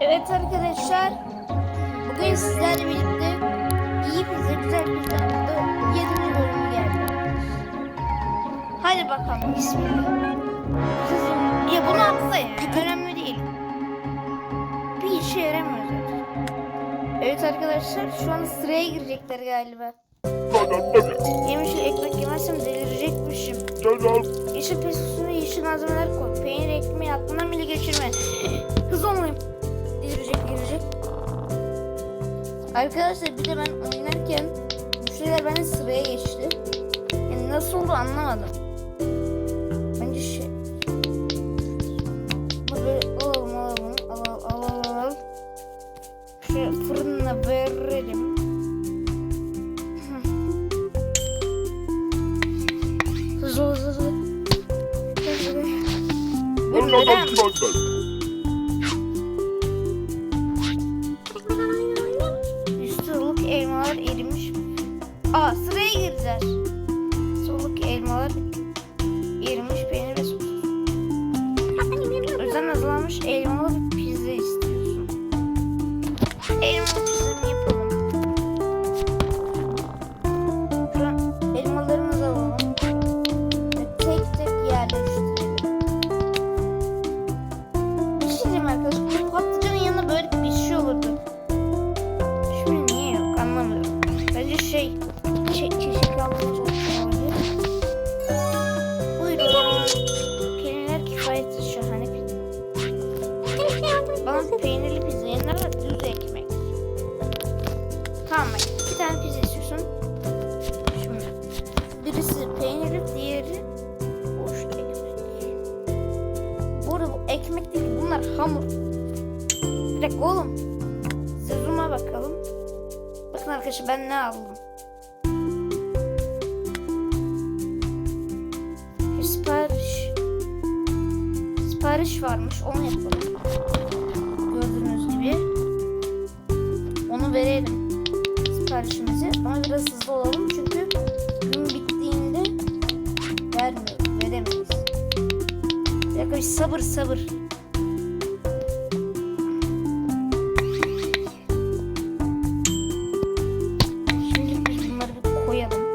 Evet arkadaşlar. Bugün sizlerle birlikte iyi pizza güzel pizza adlı 7. bölümü geldi. Hadi bakalım bismillah. Kızım ya bunu atla ya. Önemli değil. Bir işe yaramıyor zaten. Evet arkadaşlar şu an sıraya girecekler galiba. Yemişim ekmek yemezsem delirecekmişim. Yeşil pesosunu yeşil malzemeler koy. Peynir ekmeği aklından bile geçirme. Hız olmayayım. Arkadaşlar bir de ben oynarken müşteriler bende sıraya geçti. Yani nasıl oldu anlamadım. Bence şey... Böyle alalım alalım alalım alalım alalım. Şöyle fırına verelim. Hızlı hızlı hızlı. Hızlı. Bu neden? Sıraya ekmek değil bunlar hamur. Bir dakika oğlum. Sezuma bakalım. Bakın arkadaşlar ben ne aldım. Bir sipariş. Sipariş varmış. Onu yapalım. Gördüğünüz gibi. Onu verelim. Siparişimizi. Ama biraz hızlı olalım. Sabır sabır. Şimdi biz bunları bir koyalım.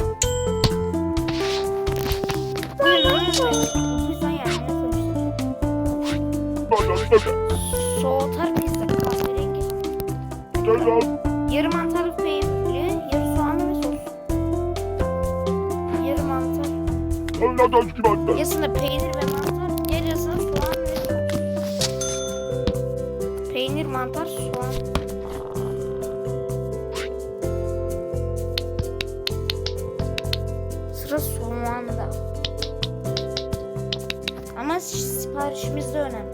Soğutar pizza kahverengi. Yarı mantarlı peynirli, yarı soğanlı ve sos. Yarı mantar. Yarısında peynir ve Sıra soğanda. Ama siparişimiz de önemli.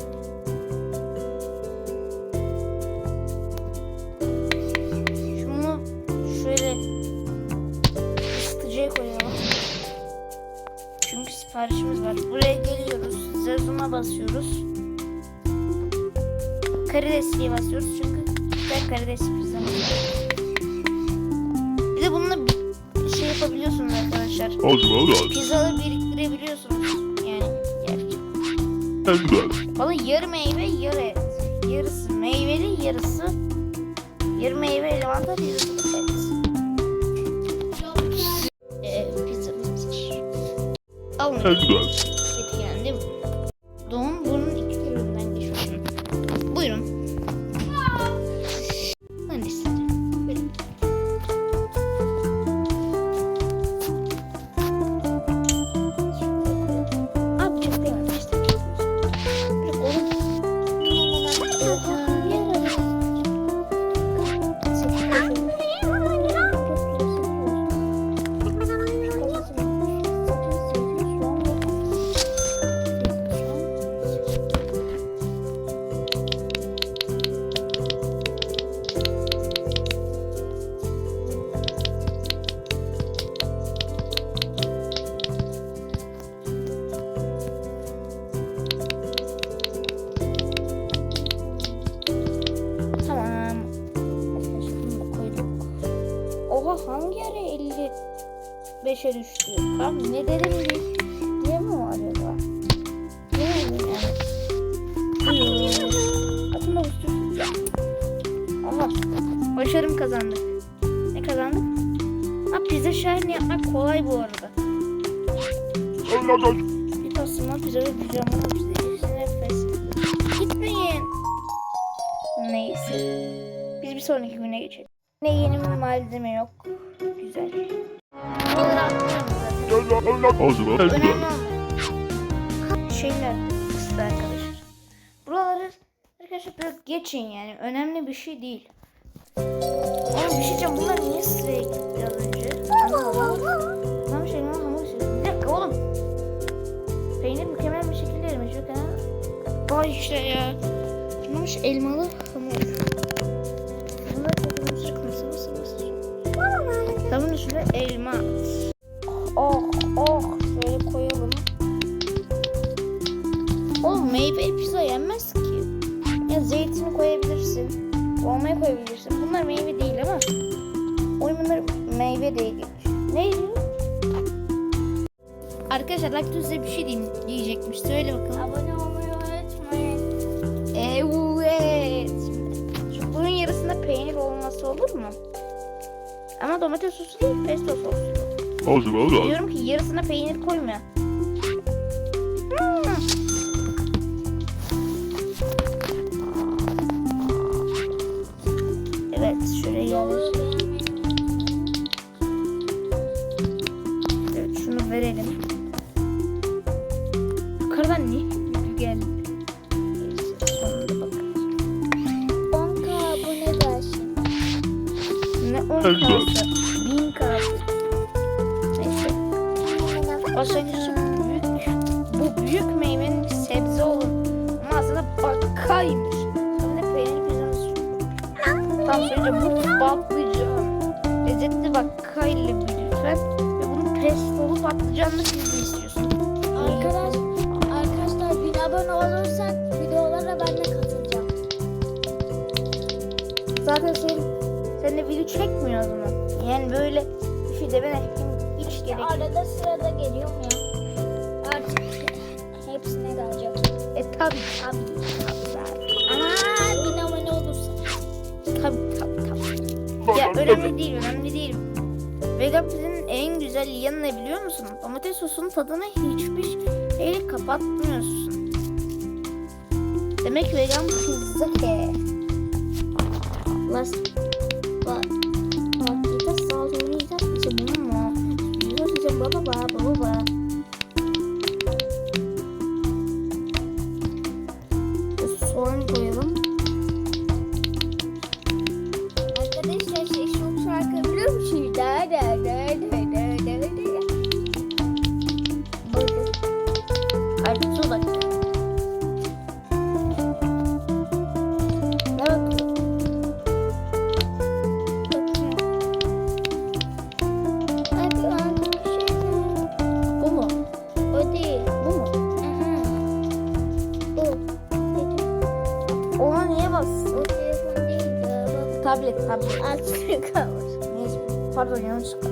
Şunu şöyle ısıtıcıya koyalım. Çünkü siparişimiz var. Buraya geliyoruz. Zazuma basıyoruz. Karidesli'ye basıyoruz çünkü güzel karides pizzamız var. Bir de bununla bir şey yapabiliyorsunuz arkadaşlar. Pizzaları biriktirebiliyorsunuz. Yani gerçekten. Valla yarı meyve yarı. Yarısı meyveli yarısı yarı meyve mantar yarısı et. Ee, pizzamız hazır. Alın. 55'e düştü? Abi ne dedim diye, mi o acaba? Ne dedim yani? Aslında yaptım. Oha. Başarım kazandık. Ne kazandık? Ha pizza şahini yapmak kolay bu arada. Bir tasma pizza ve pijama pizza. Nefes. Gitmeyin. Neyse. Biz bir sonraki güne geçelim. Ne yeni bir malzeme yok. Zaten. Önemli olmayan şeyler kısıtlı arkadaşlar. Buraları arkadaşlar böyle geçin yani. Önemli bir şey değil. Ama bir şey diyeceğim. Bunlar niye sıraya gitti az önce? Anlamadım. Tam şey lan hamur istiyorum. Bir dakika oğlum. Peynir mükemmel bir şekilde erimiş. Yok ha. Vay işte ya. Olmuş elmalı Oğlum meyve pizza yenmez ki. Ya zeytini koyabilirsin. Olmaya koyabilirsin. Bunlar meyve değil ama. Oyun bunlar meyve geçiyor. Ne? Arkadaşlar Laktüz size bir şey diyeyim, diyecekmiş. Söyle bakalım. Abone olmayı unutmayın. Evet. Şu bunun yarısında peynir olması olur mu? Ama domates sosu değil, pesto sosu. Diyorum ki yarısına peynir koyma. Yukarıdan niye. 10k abone gelsin. Ne 10 kalsı? 1000 kalsı. Neyse. Başlangıçta büyük, bu büyük meyvenin sebze olur. Ama aslında bakaymış. Hem de peynir pizzası. Tam söyleyince bu patlıcan. Lezzetli bakayla bir lütfen. Ve bunun pestolu patlıcanlı pizza istiyorsun. Arkadaş, arkadaşlar 1000 abone olursak videolara ben de katılacağım. Zaten sen, sen de video çekmiyoruz mu? Yani böyle bir şey demene hiç gerek yok. Arada sırada geliyorum ya. Artık hepsine gelecek. E tabi tabi. Ama 1000 abone olursa. Tabi tabi tabi. Ya önemli değil, önemli değil. Vegan pizzanın en güzel yanı ne biliyor musun? Domates sosunun tadını hiçbir şeyle kapatmıyorsun. Demek vegan pizza ke. Las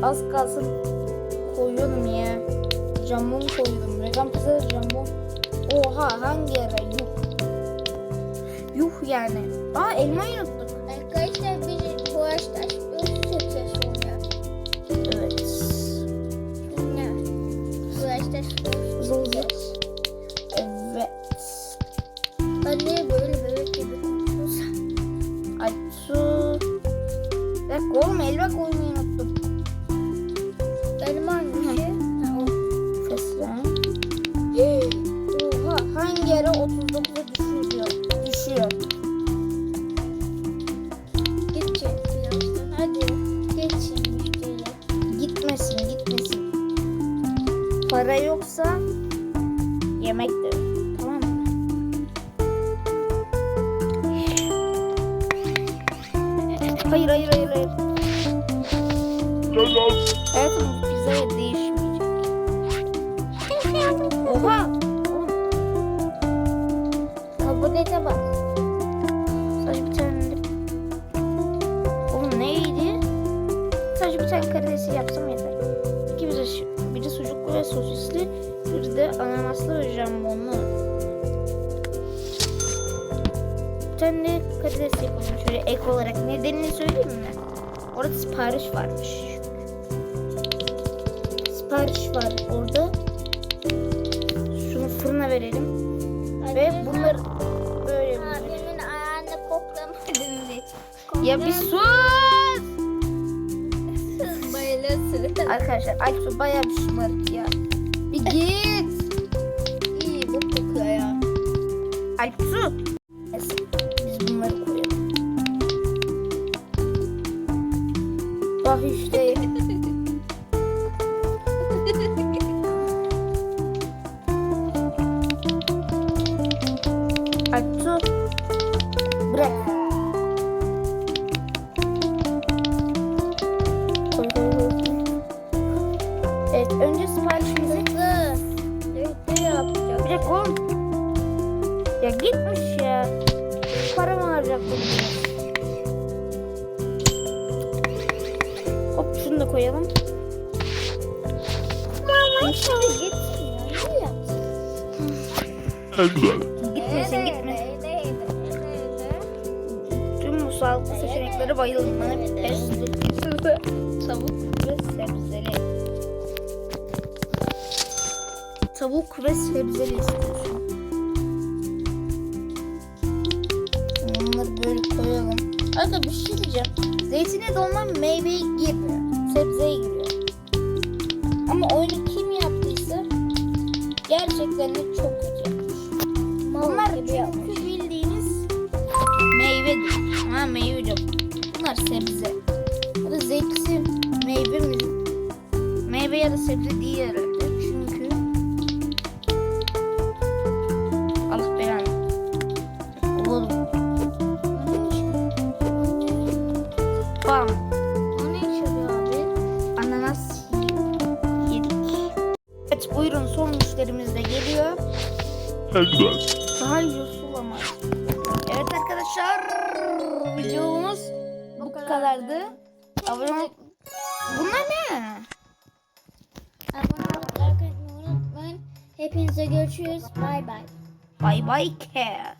az kalsın koyuyordum ya. Jambon koyuyordum. Vegan pizza jambon. Oha hangi ara yuh. Yuh yani. Aa elmayı unuttuk. Arkadaşlar Para yoksa yemek de. Tamam mı? Hayır hayır hayır hayır. Hayatım bu pizzaya değişmeyecek. Oha! Kabul ete olarak. Nedenini söyleyeyim mi? Orada sipariş varmış. Sipariş var orada. Şunu fırına verelim. Ve bunları böyle. Abimin ayağını koklamadın hiç. Ya bir sus! Bayılırsın. Arkadaşlar Alpsu bayağı bir şımarık ya. Bir git. Bak işte. Alpsu. Bırak. Önce siparişimizi Hızlı yapacağım. Bir dakika. Ya gitmiş ya. Para mı harcayacaktım? Şunu da koyalım. Mama şimdi. Ne yapsın? Gitmesin gitmesin. Tüm bu sağlıklı seçeneklere bayıldım. Bana test. Tavuk ve sebzeli. Tavuk ve sebzeli istiyorsun. Bunları böyle koyalım. Arada bir şey diyeceğim. Zeytine dolma meyveye girmiyor. Sebzeye giriyor. Ama oyunu kim yaptıysa gerçekten de çok kötü yapmış. Bunlar çünkü bildiğiniz meyvedir. Ha meyve diyorum. Bunlar sebze. Ya da zeytin meyve mi? Meyve ya da sebze değil Evet buyurun son müşterimiz de geliyor. Daha yosul ama. Evet arkadaşlar videomuz bu kadardı. Abone ol. Bunlar ne? Abone olmayı unutmayın. Hepinize görüşürüz. Bay bay. Bye bye care.